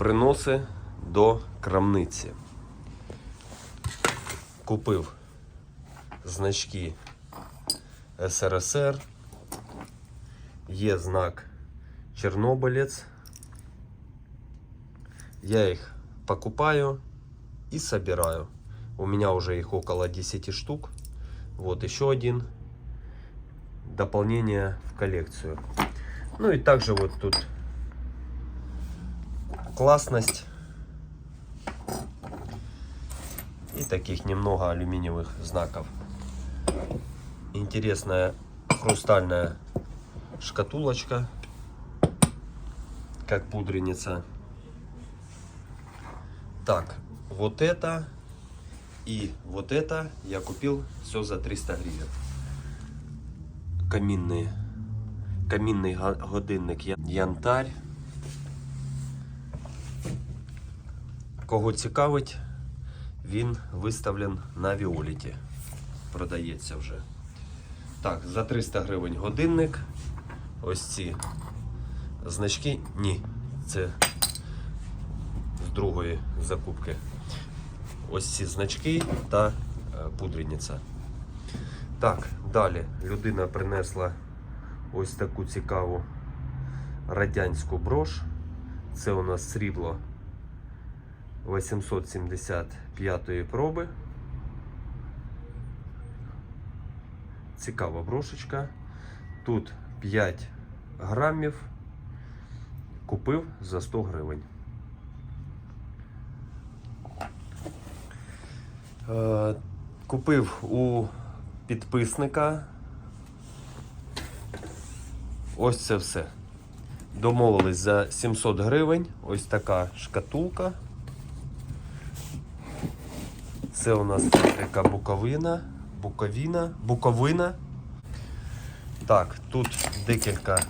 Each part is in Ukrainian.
Приноси до крамниці. Купив значки СРСР. Є знак Чорнобилець. Я их покупаю и собираю. У меня уже их около 10 штук. Вот еще один. Дополнение в коллекцию. Ну и также вот тут классность. И таких немного алюминиевых знаков. Интересная хрустальная шкатулочка. Как пудреница. Так, вот это и вот это я купил все за 300 гривен. Каминные. Камінний га- годинник Янтарь. Кого цікавить, він виставлен на Віоліті. Продається вже. Так, за 300 гривень годинник. Ось ці значки. Ні, це з другої закупки. Ось ці значки та е, пудрениця. Так, далі людина принесла ось таку цікаву радянську брош. Це у нас срібло 875 проби. Цікава брошечка. Тут 5 грамів. Купив за 100 гривень. Е, Купив у підписника. Ось це все. Домовились за 700 гривень. Ось така шкатулка. Це у нас така буковина. Буковина. Буковина. Так, тут декілька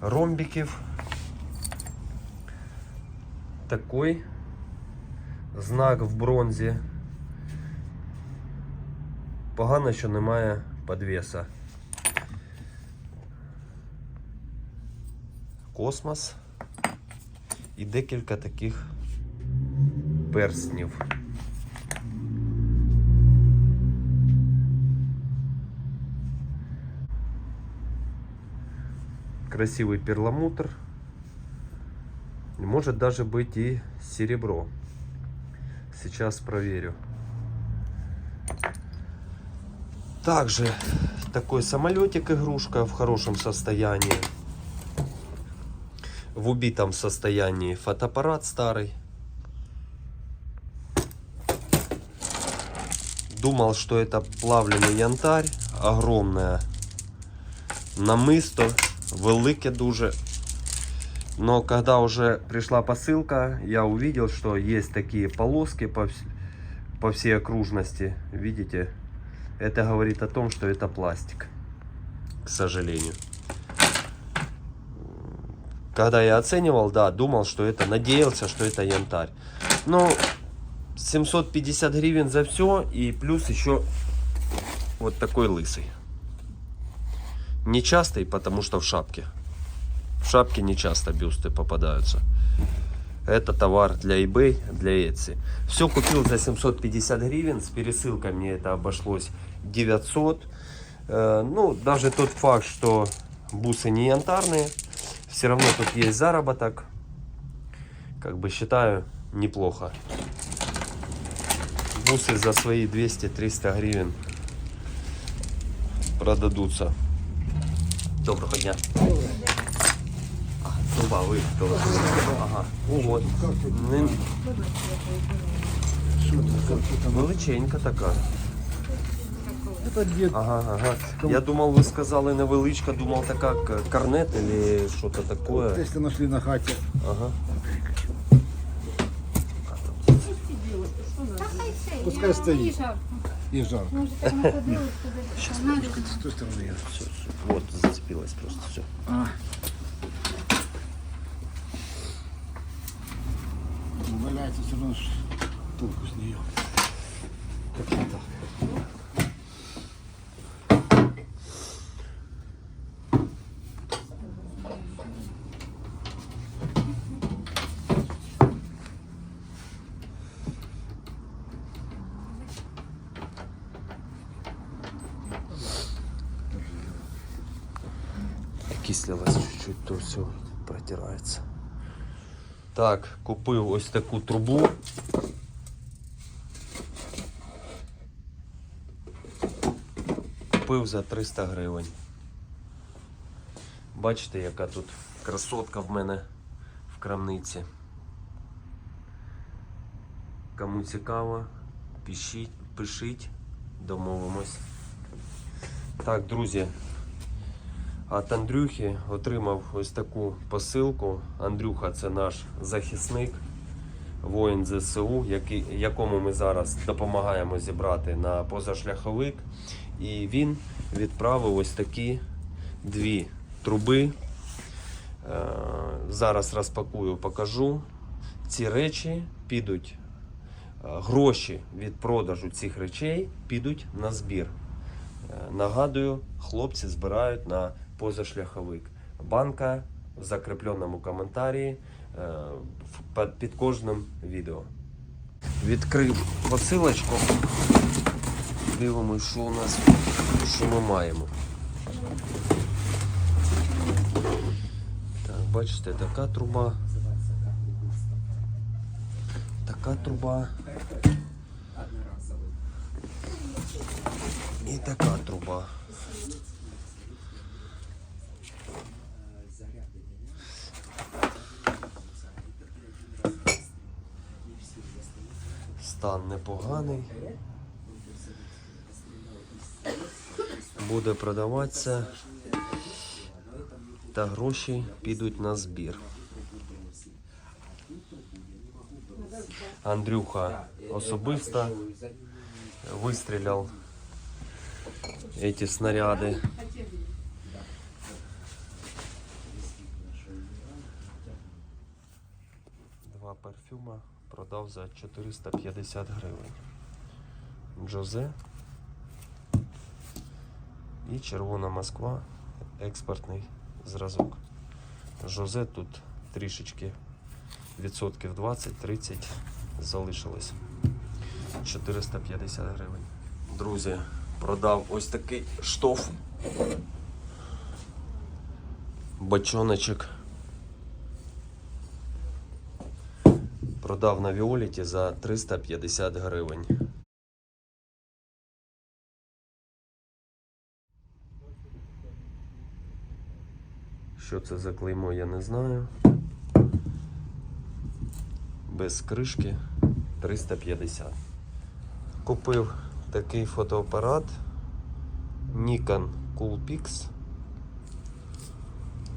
ромбиків. Такий знак в бронзі. Погано, що немає подвеса. Космос і декілька таких перстнів. Красивый перламутр. Может даже быть и серебро. Сейчас проверю. Также такой самолетик игрушка в хорошем состоянии. В убитом состоянии фотоаппарат старый. Думал, что это плавленый янтарь. Огромное намисто. Велике дуже. Но когда уже пришла посылка, я увидел, что есть такие полоски по, по всей окружности. Видите? Это говорит о том, что это пластик. К сожалению. Когда я оценивал, да, думал, что это, надеялся, что это янтарь. Но 750 гривен за все и плюс еще вот такой лысый. Не частый, потому что в шапке. В шапке не часто бюсты попадаются. Это товар для eBay, для Etsy. Все купил за 750 гривен. С пересылкой мне это обошлось 900. Э, ну, даже тот факт, что бусы не янтарные, все равно тут есть заработок. Как бы считаю, неплохо. Бусы за свои 200-300 гривен продадутся. Доброго дня. Труба, ви хто? Ага. Не- Величенька така. Ага, ага. Я думав, ви сказали невеличка, думав така корнет или що-то такое. Если нашли на хате. Ага. Пускай стоит. И жарко. Может, так даже надо. С той стороны я. Все, вот, зацепилась просто все. А. Валяется все равно толку с нее. Как-то окислилось чуть-чуть, то все протирається. Так, купив ось таку трубу. Купив за 300 гривень. Бачите, яка тут красотка в мене в крамниці. Кому цікаво, пишіть, пишіть, домовимось. Так, друзі, от Андрюхи отримав ось таку посилку. Андрюха це наш захисник, воїн ЗСУ, який, якому ми зараз допомагаємо зібрати на позашляховик. І він відправив ось такі дві труби. Е, Зараз розпакую, покажу. Ці речі підуть, е, гроші від продажу цих речей підуть на збір. Е, Нагадую, хлопці збирають на позашляховик. Банка в закріпленому коментарі е, під- кожним відео. Відкрив посилочку. Дивимось, що у нас що ми маємо. Так, бачите, така труба. Така труба. І така труба. Стан непоганий. Буде продаватися. Та гроші підуть на збір. Андрюха особисто вистріляв эти снаряди. Продав за 450 гривень. Джозе і Червона Москва експортний зразок. Жозе тут трішечки відсотків 20-30 залишилось. 450 гривень. Друзі, продав ось такий штоф. Бочоночок. Продав на Віоліті за 350 гривень. Що це за клеймо, я не знаю. Без кришки 350. Купив такий фотоапарат Nikon Coolpix.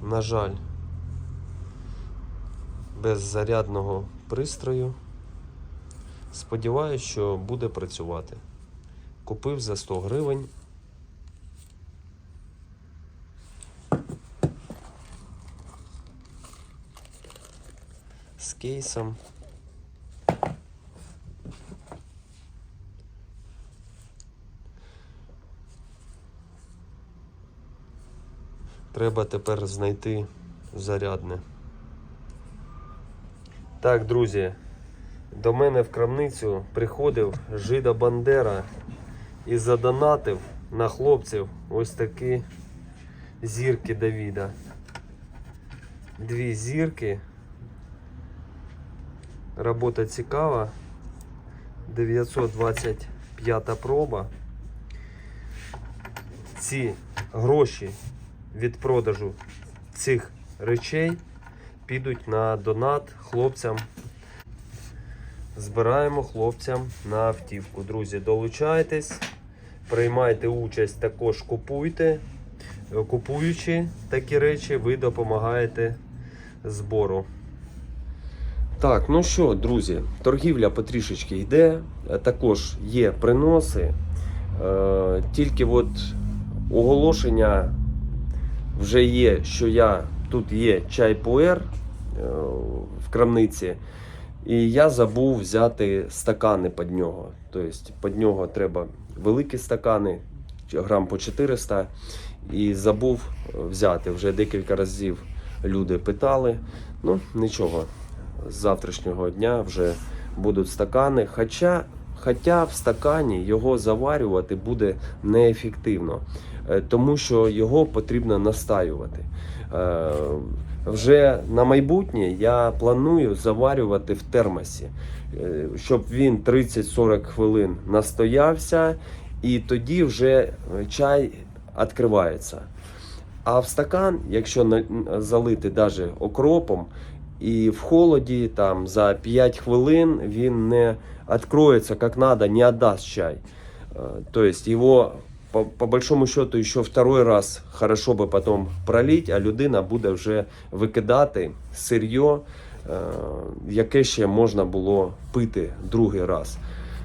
На жаль, без зарядного пристрою. Сподіваюсь, що буде працювати. Купив за 100 гривень. З кейсом. Треба тепер знайти зарядне. Так, друзі, до мене в крамницю приходив Жида Бандера і задонатив на хлопців ось такі зірки Давіда. Дві зірки. Робота цікава. 925 проба. Ці гроші від продажу цих речей підуть на донат хлопцям. Збираємо хлопцям на автівку. Друзі, долучайтесь, приймайте участь, також купуйте. Купуючи такі речі, ви допомагаєте збору. Так, ну що, друзі, торгівля потрішечки йде. Також є приноси. Е, Тільки от оголошення вже є, що я тут є чай пуер е, в крамниці, і я забув взяти стакани під нього. Тобто під нього треба великі стакани, грам по 400, і забув взяти. Вже декілька разів люди питали. Ну, нічого, з завтрашнього дня вже будуть стакани. Хоча, хоча в стакані його заварювати буде неефективно, е, тому що його потрібно настаювати. Е, вже на майбутнє я планую заварювати в термосі, е, щоб він 30-40 хвилин настоявся, і тоді вже чай відкривається. А в стакан, якщо залити даже окропом, і в холоді там за 5 хвилин він не откроется как надо, не отдаст чай. То есть его по, по большому счету еще второй раз хорошо би потом пролить, а людина буде вже викидати сир'йо, е, яке ще можна було пити другий раз.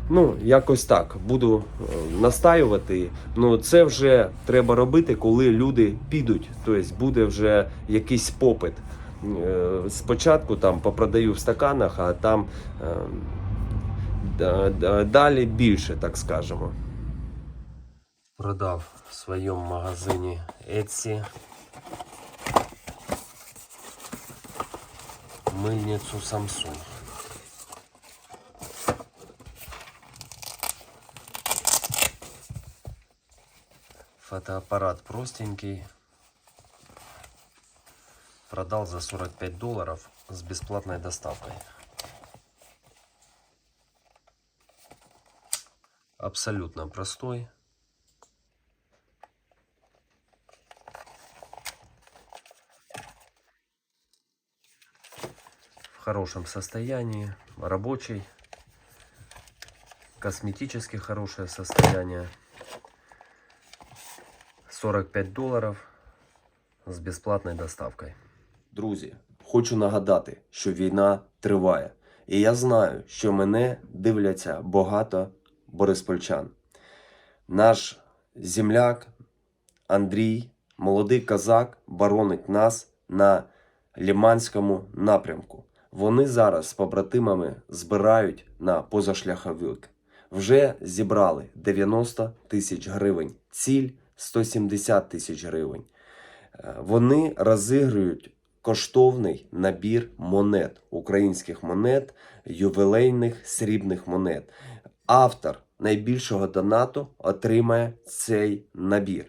Ну, якось так. Буду е, настаювати. Ну, це вже треба робити, коли люди підуть. Тобто буде вже якийсь попит. Е, Спочатку там попродаю в стаканах, а там е, да- далі більше, так скажемо. Продав в своєму магазині Etsy мильницю Samsung. Фотоаппарат простенький. Продал за 45 долларов с бесплатной доставкой. Абсолютно простой. Хорошем состоянии, рабочий, косметически хорошее состояние. 45 доларів з безплатною доставкою. Друзі, хочу нагадати, що війна триває. І я знаю, що мене дивляться багато бориспольчан. Наш земляк Андрій, молодий козак, боронить нас на Ліманському напрямку. Вони зараз з побратимами збирають на позашляховик. Вже зібрали 90 тисяч гривень. Ціль 170 тисяч гривень. Е, Вони розігрують коштовний набір монет, українських монет, ювілейних срібних монет. Автор найбільшого донату отримає цей набір.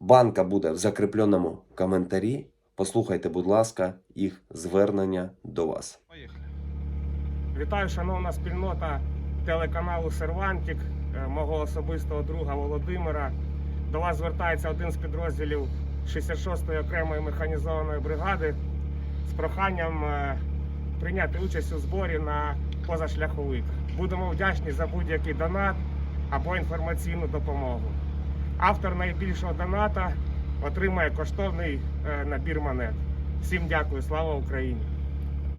Банка буде в закріпленому коментарі. Послухайте, будь ласка, їх звернення до вас. Вітаю, шановна спільнота телеканалу Сервантік, е, мого особистого друга Володимира. До вас звертається один з підрозділів 66-ї окремої механізованої бригади з проханням е, прийняти участь у зборі на позашляховик. Будемо вдячні за будь-який донат або інформаційну допомогу. Автор найбільшого доната отримає коштовний е, набір монет. Всім дякую, слава Україні!